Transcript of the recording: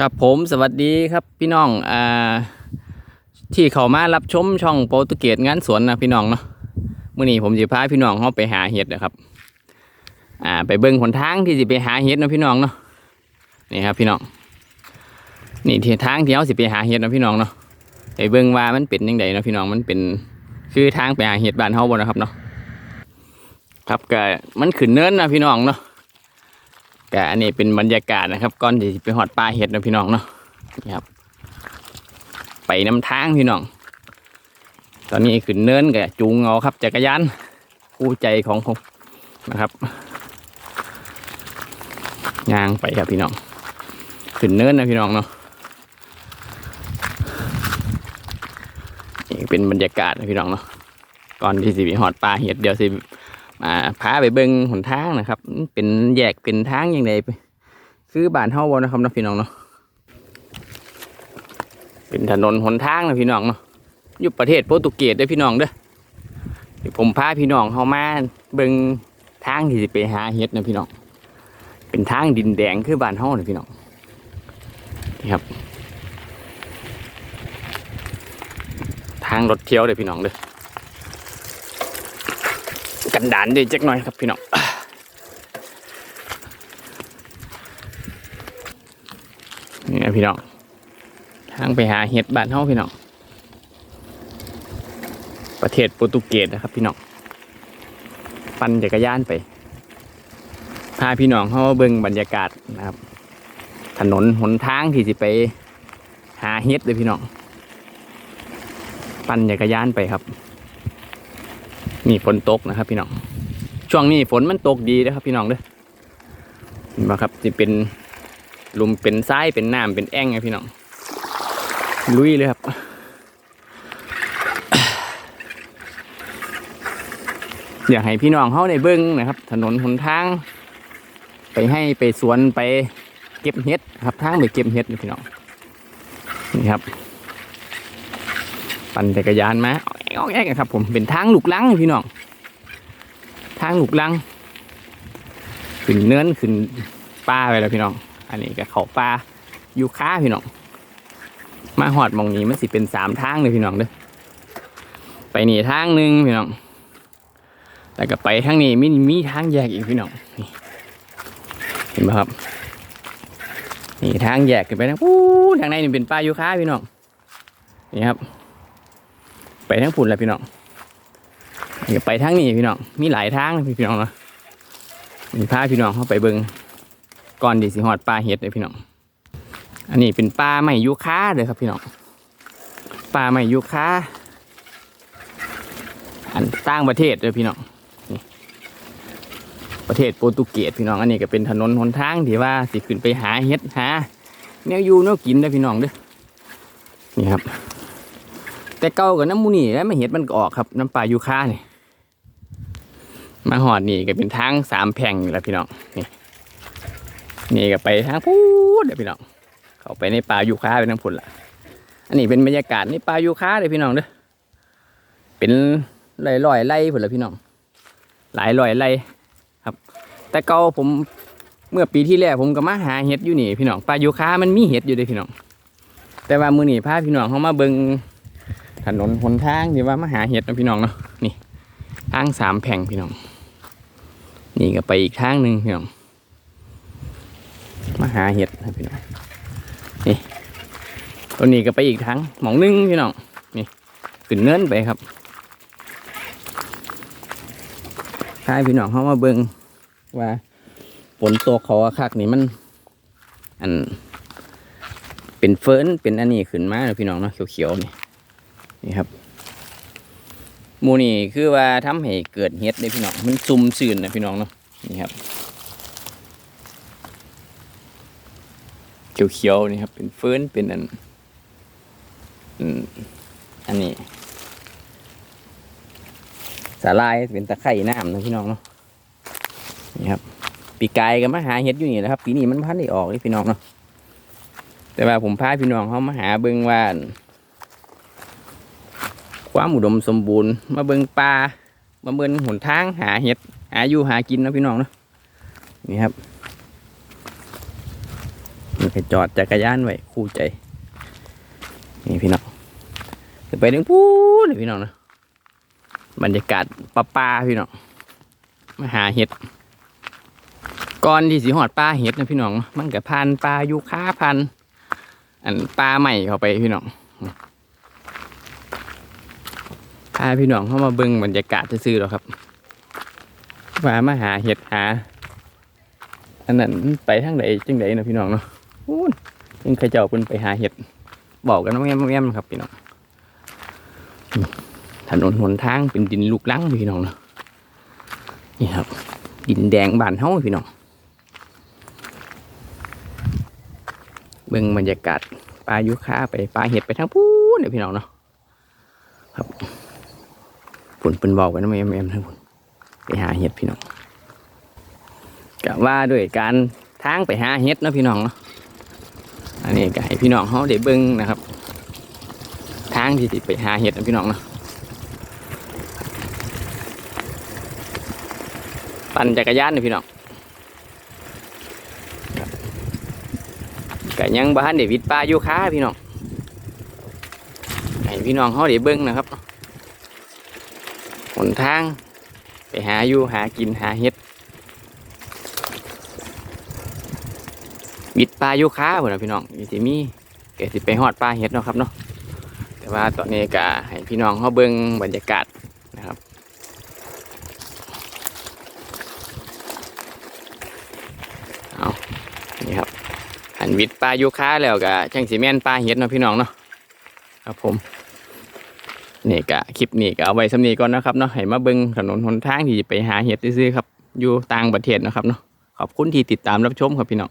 ครับผมสวัสดีครับพี่น้องอ่าที่เขามารับชมช่องโปรตุเกสงานสวนนะพี่น้องเนาะมื่อนี้ผมจะพาพี่น้องเขาไปหาเห็ดนะครับ อ่า ไปเบิ่งหนทางที่จะไปหาเห็ดนะพี่น้องเนาะนี่ครับพี่น้องนี่ที่ทางที่เขาสิไปหาเห็ดนะพี่น้องเนาะไปเบิ่งว่ามันเป็นยังไงนะพี่น้องมันเป็นคือทางไปหาเห็ดบ้านเฮาบ่นะครับเนาะครับก็มันขึ้นเนินนะพี่น้องเนาะ ก็อันนี้เป็นบรรยากาศนะครับก่อนที่จะไปหอดปลาเห็ดนะพี่น้องเนาะนี่ครับ ไปน้ำทางพี่น้อง ตอนนี้ขึ้นเนินกับจูงเอาครับจักรยานคู่ใจของผมนะครับย่างไปครับพี่น้อง ขึ้นเนินนะพี่น้องเนาะนี่เป็นบรรยากาศนะพี่น้องเนาะก่อนที่สิไปหอดปลาเห็ดเดี๋ยวสิ มาพาไปเบิงหนทางนะครับ เป็นแยกเป็นทางยังไงไปคือบ้านเฮาบ่นะครับนะพี่น้องเนาะเป็นถนนหนทางนะพี่น้องเนาะอยู่ประเทศโปรตุเกสเด้อพี่น้องเด้อเดี๋ยวผมพาพี่น้องเฮามาเบิงทางที่สิไปหาเห็ดนะพี่น้องเป็นทางดินแดงคือบ้านเฮานะพี่น้องนี่ครับ ทางรถเที่ยวเด้อพี่น้องเด้อ กันดานด้วยจักหน่อยครับพี่น้องนี่นะพี่น้องทางไปหาเห็ดบ้านเฮาพี่น้องประเทศโปรตุเกสนะครับ พี่น้องปั่นจักรยานไปพาพี่น้องเข้ามาเบิ่งบรรยากาศนะครับ ถนนหนทางที่สิไปหาเห็ดเลยพี่น้องปั่นจักรยานไปครับ นี่ฝนตกนะครับ พี่น้อง ช่วงนี้ฝนมันตกดีนะครับ พี่น้องเด้อเห็นปะครับจะเป็นลุมเป็นทรายเป็นน้ำเป็นแอ่งไงพี่น้อง ลุยเลยครับอยากให้พี่น้องเขาได้เบิ้งนะครับ ถนนหนทาง ไปให้ไปสวนไปเก็บเห็ดครับทางไปเก็บเห็ดนะพี่น้องนี่ครับ ปั่นจักรยานมา เอาแอกๆครับ ผมเป็นทางลูกลังพี่น้องทางลูกลังขึ้นเนื้อนขึ้นป้าไปแล้วพี่น้อง อันนี้ก็เขาป้าอยู่ค้าพี่น้อง มาหอดมองนี้มันสิเป็นสามทางเลยพี่น้องเด้อไปนี่ทางหนึ่งพี่น้องแล้วก็ไปทางนี้มีมีทางแยกอีกพี่น้องนี่เห็นไหมครับนี่ทางแยกกันไปนะอู้ทางในนี่เป็นป้ายูค้าพี่น้องนี่ครับ ไปทางปุ่นแหละพี่น้องอย่าไปทางนี้พี่น้องมีหลายทางพี่น้องเนาะมีพาพี่น้องเข้าไปเบิงก่อนดีสิหอดปลาเห็ดเลยพี่น้อง อันนี้เป็นปลาใหม่ยูค้าเลยครับพี่น้องปลาใหม่ยูค้าอันต่างประเทศเลยพี่น้องประเทศโปรตุเกสพี่น้องอันนี้ก็เป็นถนนหนทางที่ว่าสิขึ้นไปหาเห็ดหาแนวอยู่แนวกินเลยพี่น้องเด้อนี่ครับ แต่เก่ากับน้ำมูนี่แล้วไม่เห็ดมันออกครับ น้ำปลายูคาเนี่ยมาหอดนี่ก็เป็นทางสามแผงอยู่แล้วพี่น้องนี่นี่ก็ไปทางพูดเดี๋ยวพี่น้องเขาไปในป่ายูคาเป็นทางพุ่นละอันนี้เป็นบรรยากาศในป่ายูคาเลยพี่น้องเด้อเป็นลอยลอยไร่พุ่นละพี่น้อง หลายลอยไร่ครับ แต่เก่าผมเมื่อปีที่แล้วผมก็มาหาเห็ดอยู่นี่พี่น้องป่ายูคามันมีเห็ดอยู่เลยพี่น้อง แต่ว่ามือนี่พาพี่น้องเขามาเบิง ถนนหนทางที่ว่ามาหาเห็ดนะพี่น้องเนาะนี่ทางสามแผงพี่น้อง นี่ก็ไปอีกทางหนึ่งพี่น้องมาหาเห็ดนะพี่น้องนี่ตัวนี้ก็ไปอีกทางหมองหนึงพี่น้องนี่ขึ้นเนินไปครับพายพี่น้องเขามาเบิงว่าฝนตกเขาคักนี่มัน อัน เป็นเฟิร์นเป็นอันนี้ขึ้นมาเนาะพี่น้องเนาะเขียวๆนี่ นี่ครับมูนี่คือว่าทำให้เกิดเห็ดเลยพี่น้องมันซุ่มซื่นนะพี่น้องเนาะนี่ครับเขียวๆนี่ครับ เป็นเฟิร์นเป็นอันอันนี้สาลายเป็นตะไคร่น้ำนะพี่น้องเนาะนี่ครับ ปีกายก็มาหาเห็ดอยู่นี่แหละครับปีนี้มันพันได้ออกเลยพี่น้องเนาะแต่ว่าผมพาพี่น้องเขามาหาเบิ่งว่า ความอุดมสมบูรณ์ มาเบิงปลามาเบิงหนทางหาเห็ด หาอยู่หากินนะพี่น้องเนาะนี่ครับมันก็จอดจักรยานไว้คู่ใจ นี่พี่น้องจะไปถึงพูนพี่น้องนะบรรยากาศป่าป่าพี่น้องมาหาเห็ดก่อนที่สีหอดป่าเห็ดนะพี่น้องนะมันก็พันปลายูคาพันอันปลาใหม่เข้าไปพี่น้อง พาพี่น้องเข้ามาเบิ่งบรรยากาศซื่อๆหรอครับว่ามาหาเห็ดหา อันนั้นไปทางไหนจังไดนะพี่น้องเนาะอู้ยังใครเจ้าเพิ่นไปหาเห็ดบอกกันว่าแง่มๆครับพี่น้องถนนหนทางเป็นดินลูกลังพี่น้องเนาะนี่ครับ ดินแดงบานเฮาพี่น้องเบิ่งบรรยากาศปลายุคาไปปลาเห็ดไปทางพูนเนี่ยพี่น้องเนาะครับ ผลเป็นบอกกันว่าแง่มๆทั้งผลไปหาเห็ดพี่น้องกะว่าด้วยการทางไปหาเห็ดนะพี่น้องเนาะอันนี้ก็ให้พี่น้องเขาได้เบิ่งนะครับ ทางที่สิไปหาเห็ดนะพี่น้องเนาะปั่นจักรยานนะพี่น้องครับก็ยังบ้านเดวิดป่าอยู่ค้าพี่น้องให้พี่น้องเขาได้เบิ่งนะครับ นทาง ไปหาอยู่หากินหาเห็ด บิดปลาโยค้าพุ่นนะพี่น้องมีสิมีเกิดสิไปฮอดปลาเห็ดเนาะครับเนาะแต่ว่าตอนนี้ก็ให้พี่น้องเขาเบิ่งบรรยากาศนะครับเอานี่ครับอันวิดปลาโยค้าแล้วก็จังสีแม่นปลาเห็ดเนาะพี่น้องเนาะครับผม นี่ก็คลิปนี้ก็เอาไว้สำนีก่อนนะครับเนาะให้มาเบิ้งถนนหนทางที่ไปหาเห็ดซื้อครับอยู่ต่างประเทศนะครับเนาะขอบคุณที่ติดตามรับชมครับพี่น้อง